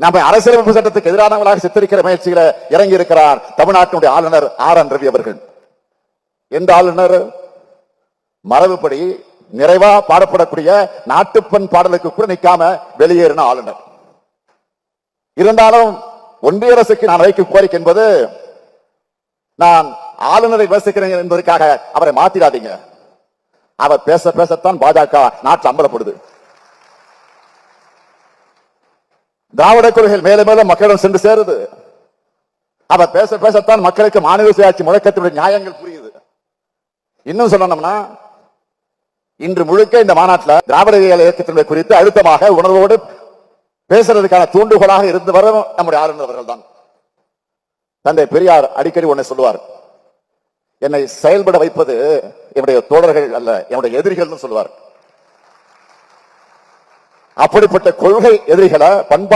நம்ம அரசியலமைப்பு சட்டத்துக்கு எதிரானவர்களாக சித்தரிக்கிற முயற்சியில இறங்கி இருக்கிறார் தமிழ்நாட்டினுடைய ஆளுநர் ஆர் என் ரவி அவர்கள். எந்த ஆளுநர்? மரபுப்படி நிறைவா பாடப்படக்கூடிய நாட்டுப்பண் பாடலுக்கு கூட நிற்காம வெளியேறின ஆளுநர். இருந்தாலும் ஒன்றிய அரசுக்கு நான் வைக்கும் கோரிக்கை என்பது நான் ஆளுநரை விமர்சிக்கிறேன் என்பதற்காக அவரை மாத்திடாதீங்க அவர் பேச பேசத்தான் பாஜக நாட்டில் அம்பலப்படுது திராவிட கொள்கைகள் மேல மேல மக்களிடம் சென்று சேருது. அவர் பேச பேசத்தான் மக்களுக்கு மாநில சுயாட்சி முழக்கத்தினுடைய நியாயங்கள் புரியுது. இன்னும் சொல்லணும்னா இன்று முழுக்க இந்த மாநாட்டில் திராவிட இயக்கத்தினுடைய குறித்து அழுத்தமாக உணர்வோடு பேசுறதுக்கான தூண்டுகோலாக இருந்து வரும் நம்முடைய ஆளுநர்கள் தான் தந்தை பெரியார் அடிக்கடி ஒன்றை சொல்லுவார். என்னை செயல்பட வைப்பது என்னுடைய தோழர்கள் அல்ல என்னுடைய எதிரிகள்னு சொல்லுவார். அப்படிப்பட்ட கொள்கை எதிரிகளை பண்பாடு